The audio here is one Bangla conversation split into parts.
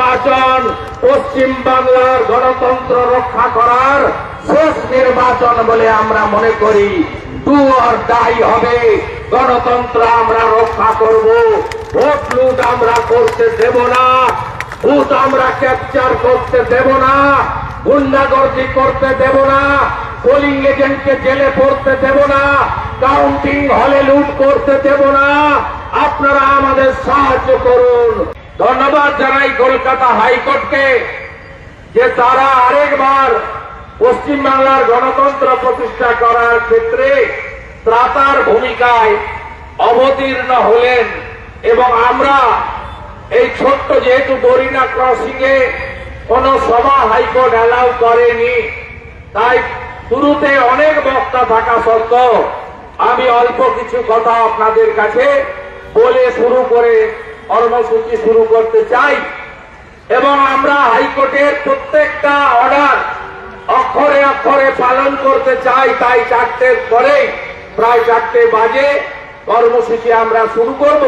নির্বাচন, পশ্চিম বাংলার গণতন্ত্র রক্ষা করার শেষ নির্বাচন বলে আমরা মনে করি। টু আর ডাই হবে। গণতন্ত্র আমরা রক্ষা করব। ভোট লুট আমরা করতে দেব না। ভোট আমরা ক্যাপচার করতে দেব না। গুন্ডাগর্দি করতে দেব না। পোলিং এজেন্টকে জেলে পড়তে দেব না। কাউন্টিং হলে লুট করতে দেব না। আপনারা আমাদের সাহায্য করুন। ধন্যবাদ জানাই কলকাতা হাইকোর্টকে যে তারা আরেকবার পশ্চিমবাংলার গণতন্ত্র প্রতিষ্ঠা করার ক্ষেত্রে ত্রাতার ভূমিকায় অবতীর্ণ হলেন এবং আমরা এই ছোট্ট যেহেতু বরিনা ক্রসিং এ কোন সভা হাইকোর্ট অ্যালাউ করেনি, তাই শুরুতে অনেক বক্তা থাকা সত্ত্বেও আমি অল্প কিছু কথা আপনাদের কাছে বলে শুরু করে কর্মসূচি শুরু করতে চাই। এবং আমরা হাইকোর্টের প্রত্যেকটা অর্ডার অক্ষরে অক্ষরে পালন করতে চাই, তাই চারটের পরে প্রায় চারটে বাজে, কর্মসূচি আমরা শুরু করব।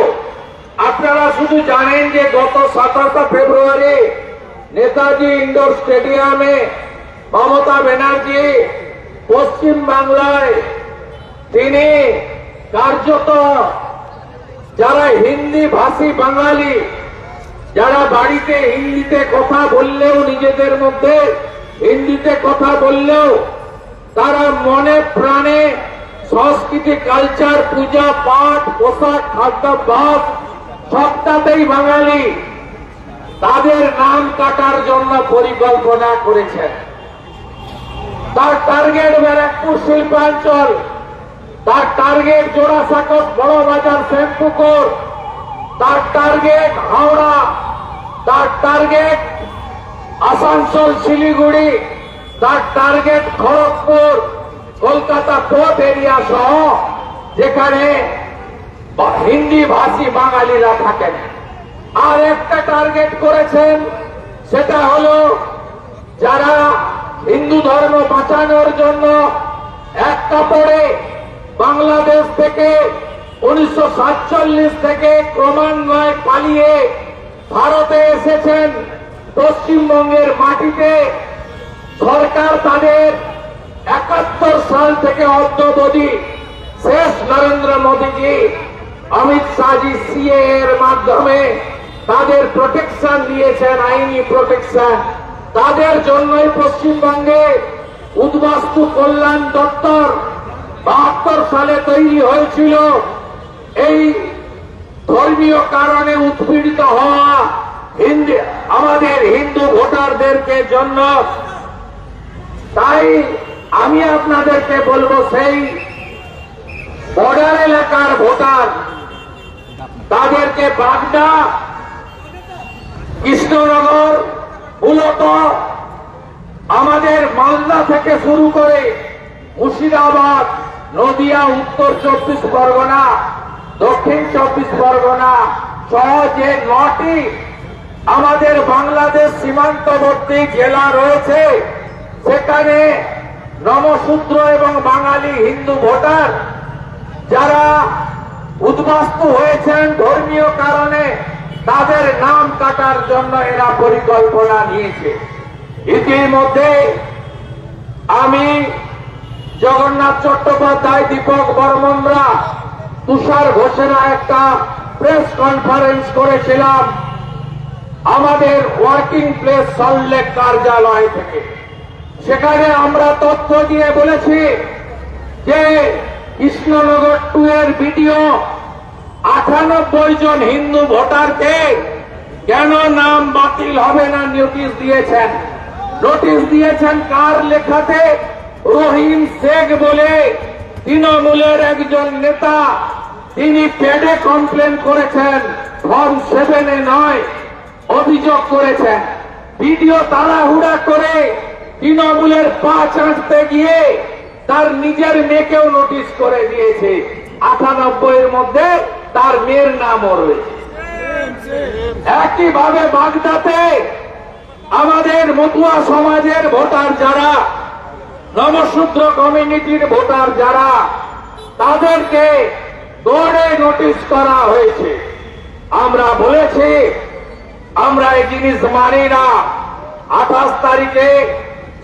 আপনারা শুধু জানেন যে গত সাতাশে ফেব্রুয়ারি নেতাজি ইন্ডোর স্টেডিয়ামে মমতা ব্যানার্জি পশ্চিম বাংলায় তিনি কার্যত যারা হিন্দি ভাষী বাঙালি, যারা বাড়িতে হিন্দিতে কথা বললেও নিজেদের মধ্যে, হিন্দিতে কথা বললেও তারা মনে প্রাণে সংস্কৃতি, কালচার, পূজা, পাঠ, পোশাক, খাদ্যাভ্যাস সবটাতেই বাঙালি। তাদের নাম কাটার জন্য পরিকল্পনা করেছেন। তার টার্গেট ব্যারাকপুর শিল্পাঞ্চল। তার টার্গেট জোড়াসাঁকর বড় বাজার শ্যামপুকুর। তার টার্গেট হাওড়া। তার টার্গেট আসানসোল, শিলিগুড়ি। তার target Kharagpur. Kolkata port area সহ যেখানে হিন্দি ভাষী বাঙালিরা থাকেন। আর একটা টার্গেট করেছেন, সেটা হলো যারা হিন্দু ধর্ম বাঁচানোর জন্য এক কাপড়ে বাংলাদেশ থেকে উনিশশো সাতচল্লিশ থেকে ক্রমান্বয়ে পালিয়ে ভারতে এসেছেন পশ্চিমবঙ্গের মাটিতে। সরকার তাদের একাত্তর সাল থেকে অদ্যবধি শেষ নরেন্দ্র মোদীজি, অমিত শাহজি সিএ এর মাধ্যমে তাদের প্রোটেকশন দিয়েছেন আইনি প্রোটেকশন তাদের জন্যই পশ্চিমবঙ্গে উদ্বাস্তু কল্যাণ দপ্তর বাহাত্তর সালে তৈরি হয়েছিল এই ধর্মীয় কারণে উৎপীড়িত হওয়া হিন্দু, আমাদের হিন্দু ভোটারদেরকে জন্য। তাই আমি আপনাদেরকে বলব, সেই বর্ডার এলাকার ভোটার, তাদেরকে বাগদা, কৃষ্ণনগর, মূলত আমাদের মালদা থেকে শুরু করে মুর্শিদাবাদ নদিয়া, উত্তর চব্বিশ পরগনা, দক্ষিণ চব্বিশ পরগনা সহ যে নটি আমাদের বাংলাদেশ সীমান্তবর্তী জেলা রয়েছে। সেখানে নমশূদ্র এবং বাঙালি হিন্দু ভোটার যারা উদ্বাস্তু হয়েছেন ধর্মীয় কারণে তাদের নাম কাটার জন্য এরা পরিকল্পনা নিয়েছে। ইতিমধ্যে আমি জগন্নাথ চট্টোপাধ্যায়, দীপক বর্মনরা তুষার ঘোষণা একটা প্রেস কনফারেন্স করেছিলাম আমাদের ওয়ার্কিং প্লেস সল্লেক কার্যালয় থেকে। সেখানে আমরা তথ্য দিয়ে বলেছি যে কৃষ্ণনগর টু এর ভিডিও আটানব্বই জন হিন্দু ভোটারকে কেন নাম বাতিল হবে না নোটিশ দিয়েছেন? নোটিশ দিয়েছেন কার লেখাতে? রহিম শেখ বলে তৃণমূলের একজন নেতা, তিনি পেডে কমপ্লেন করেছেন ফর্ম সেভেনে নয়, অভিযোগ করেছেন। ভিডিও তাড়াহুড়া করে তৃণমূলের পা চাঁচতে গিয়ে তার নিজের মেয়েকেও নোটিশ করে দিয়েছে। আটানব্বই এর মধ্যে তার মেয়ের নামও রয়েছে একইভাবে বাগদাতে আমাদের মতুয়া সমাজের ভোটার যারা নমশূদ্র কমিউনিটির ভোটার যারা, তাদেরকে দৌড়ে নোটিশ করা হয়েছে। আমরা বলেছি, আমরা এই জিনিস মানি না। আঠাশ তারিখে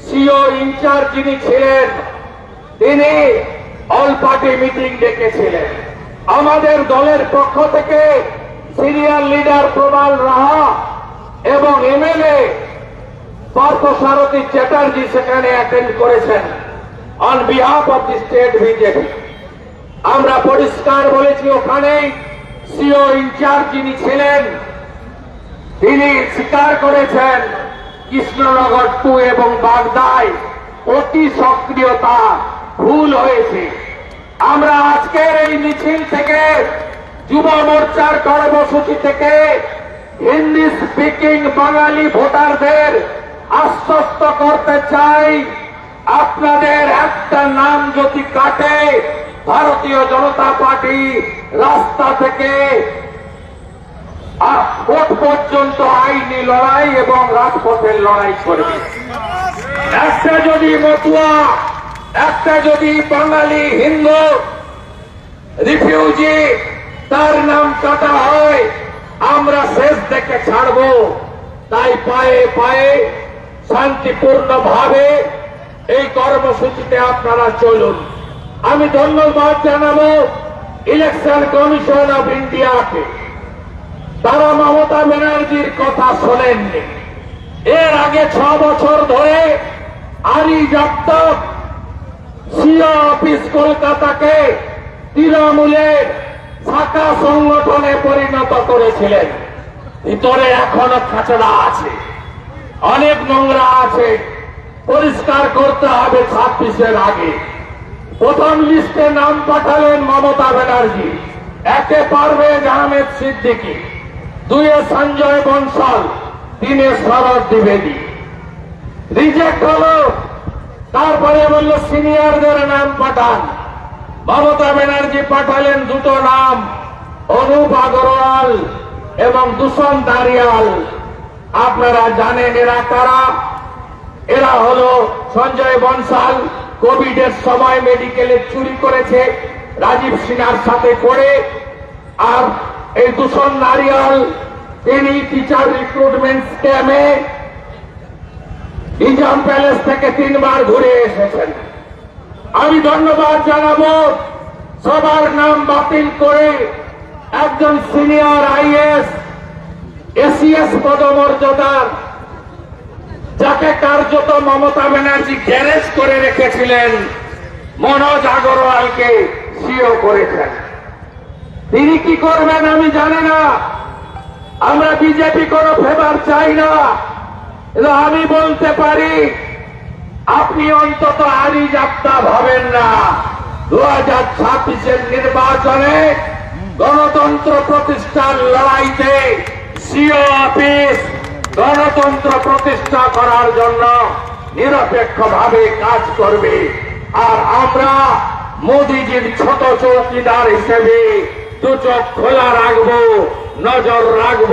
সিও ইনচার্জ যিনি ছিলেন, তিনি অল পার্টি মিটিং ডেকেছিলেন। আমাদের দলের পক্ষ থেকে সিনিয়র লিডার প্রবাল রাহা এবং এমএলএ পার্থসারথী চ্যাটার্জি সেখানে অ্যাটেন্ড করেছেন on behalf of the state BJP আমরা পরিষ্কার বলেছি ওখানে সিও ইনচার্জ যিনি ছিলেন, তিনি স্বীকার করেছেন, কৃষ্ণনগর টু এবং বাগদায় অতি সক্রিয়তা ভুল হয়েছে। আমরা আজকের এই মিছিল থেকে, যুব মোর্চার কর্মসূচি থেকে হিন্দি স্পিকিং বাঙালি ভোটারদের আশ্বস্ত করতে চাই, আপনাদের একটা নাম যদি কাটে, ভারতীয় জনতা পার্টি রাস্তা থেকে ভোট পর্যন্ত আইনি লড়াই এবং রাজপথের লড়াই করবে। একটা যদি মতুয়া, একটা যদি বাঙালি, হিন্দু, রিফিউজি, তার নাম কাটা হয়, আমরা শেষ দেখে ছাড়বো। তাই পায়ে পায়ে শান্তিপূর্ণ ভাবে এই কর্মসূচিতে আপনারা চলুন। আমি ধন্যবাদ জানাব ইলেকশন কমিশন অফ ইন্ডিয়াকে। তারা মমতা ব্যানার্জির কথা শোনেননি। এর আগে ছ বছর ধরে আরি জপ্তক সিও অফিস কলকাতাকে তৃণমূলের শাখা সংগঠনে পরিণত করেছিলেন। ভিতরে এখনও খাচড়া আছে। অনেক নোংরা আছে। পরিষ্কার করতে হবে ছাব্বিশের আগে। প্রথম লিস্টে নাম পাঠালেন মমতা ব্যানার্জি। একে পারভেজ আহমেদ সিদ্দিকী, দুয়ে সঞ্জয় বনসাল, তিনে শরৎ দ্বিবেদী। রিজেক্ট হলো, তারপরে বলল সিনিয়রদের নাম পাঠান। মমতা ব্যানার্জি পাঠালেন দুটো নাম, অনুপ আগরওয়াল এবং দূষণ দারিয়াল আপনারা জানেন এরা কারা? এরা হলো সঞ্জয় বনসাল, কোভিডের সময় মেডিকেলে চুরি করেছে, রাজীব সিনহার সাথে করে আর এই দূষণ নারিয়াল, তিনি টিচার রিক্রুটমেন্ট স্ক্যামে নিজাম প্যালেস থেকে তিনবার ঘুরে এসেছেন। আমি ধন্যবাদ জানাব, সবার নাম বাতিল করে একজন সিনিয়র আইএস এসিএস পদমর্যাদার, যাকে কার্যত মমতা ব্যানার্জি গ্যারেজ করে রেখেছিলেন, মনোজ আগরওয়ালকে সিও করেছেন। তিনি কি করবেন আমি জানি না। আমরা বিজেপি কোনো ফেভার চাই না। আমি বলতে পারি, আপনি অন্তত আরি যাত্রা ভাবেন না। দু হাজার ছাব্বিশের নির্বাচনে গণতন্ত্র প্রতিষ্ঠার লড়াইতে সিও অফিস গণতন্ত্র প্রতিষ্ঠা করার জন্য নিরপেক্ষভাবে কাজ করবে। আর আমরা মোদিজির ছোট চৌকিদার হিসেবে দু খোলা রাখব, নজর রাখব।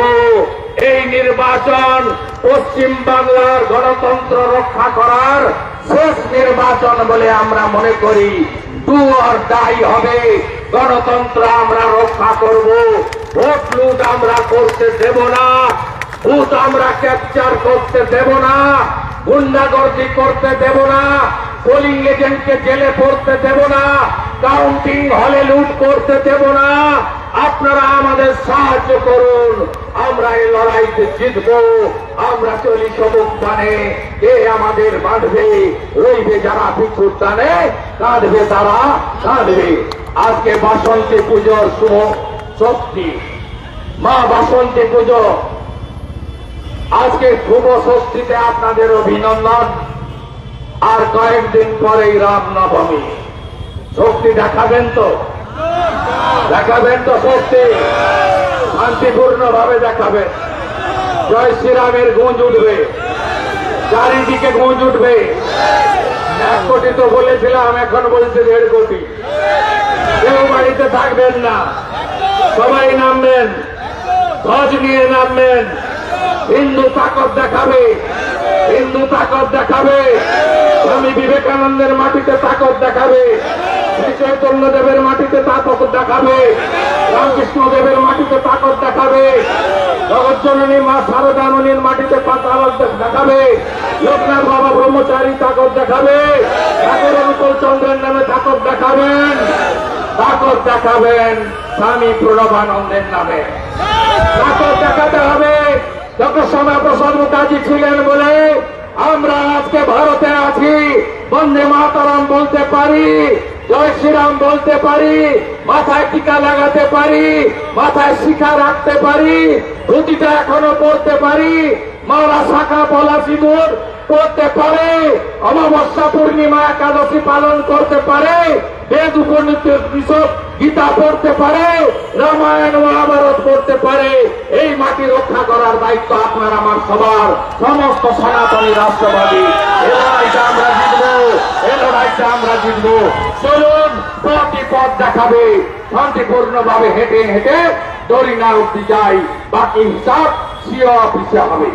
এই নির্বাচন পশ্চিম বাংলার গণতন্ত্র রক্ষা করার শেষ নির্বাচন বলে আমরা মনে করি। টু আর ডাই হবে। গণতন্ত্র আমরা রক্ষা করব। ভোট লুট আমরা করতে দেব না। ভূত আমরা ক্যাপচার করতে দেব না। গুন্ডাগর্দি করতে দেব না। পোলিং এজেন্টকে জেলে পড়তে দেব না। কাউন্টিং হলে লুট করতে দেব না। আপনারা আমাদের সাহায্য করুন। আমরা এই লড়াইতে জিতব। আমরা চলি সবুজ টানে কে আমাদের বাঁধবে। রইবে যারা পিছুর টানে কাঁদবে তারা কাঁদবে। আজকে বাসন্তী পুজোর শুভ শক্তি, মা বাসন্তী পুজো। আজকে শুভ ষষ্ঠীতে আপনাদের অভিনন্দন। আর কয়েকদিন পরেই রাম নবমী শক্তি দেখাবেন তো? দেখাবেন তো শক্তি? শান্তিপূর্ণ ভাবে দেখাবেন জয় শ্রীরামের গুঞ্জ উঠবে। চারিদিকে গুঞ্জ উঠবে। এক কোটি তো বলেছিলাম, এখন বলছে দেড় কোটি। কেউ বাড়িতে থাকবেন না। সবাই নামবেন। ধ্বজ নিয়ে নামবেন। হিন্দু তাকত দেখাবে। হিন্দু তাকত দেখাবে। স্বামী বিবেকানন্দের মাটিতে তাকত দেখাবে। চৈতন্য দেবের মাটিতে তাকত দেখাবে। রামকৃষ্ণ দেবের মাটিতে তাকত দেখাবে। জগৎজননী মা শারদামণির মাটিতে পাতা দেখাবে। লোকনাথ বাবা ব্রহ্মচারী তাকত দেখাবে। ঠাকুর অনুকূল চন্দ্রের নামে তাকত দেখাবেন। তাকত দেখাবেন স্বামী প্রণবানন্দের নামে। তাকত দেখাতে হবে। যত সময় প্রসাদ মুখার্জি ছিলেন বলে আমরা আজকে ভারতে আছি। বন্দে মাতারাম বলতে পারি, জয় শ্রীরাম বলতে পারি, মাথায় টিকা লাগাতে পারি, মাথায় শিখা রাখতে পারি, ধুতিটা এখনও পড়তে পারি মারা শাখা পলা সিঁদুর করতে পারে, অমাবস্যা পূর্ণিমা একাদশী পালন করতে পারে বেদ উপনীত বিষয় গীতা পড়তে পারে, রামায়ণ মহাভারত পড়তে পারে, এই মাটি রক্ষা করার দায়িত্ব আপনার, আমার সবার। সমস্ত সনাতনী রাষ্ট্রবাদী আমরা জিতবো লড়াইটা আমরা জিতবো। চলুন, প্রতি পথ দেখাবে শান্তিপূর্ণ ভাবে হেঁটে হেঁটে দড়ি না উঠতে যাই, বাকি হিসাব সিও অফিসে হবে।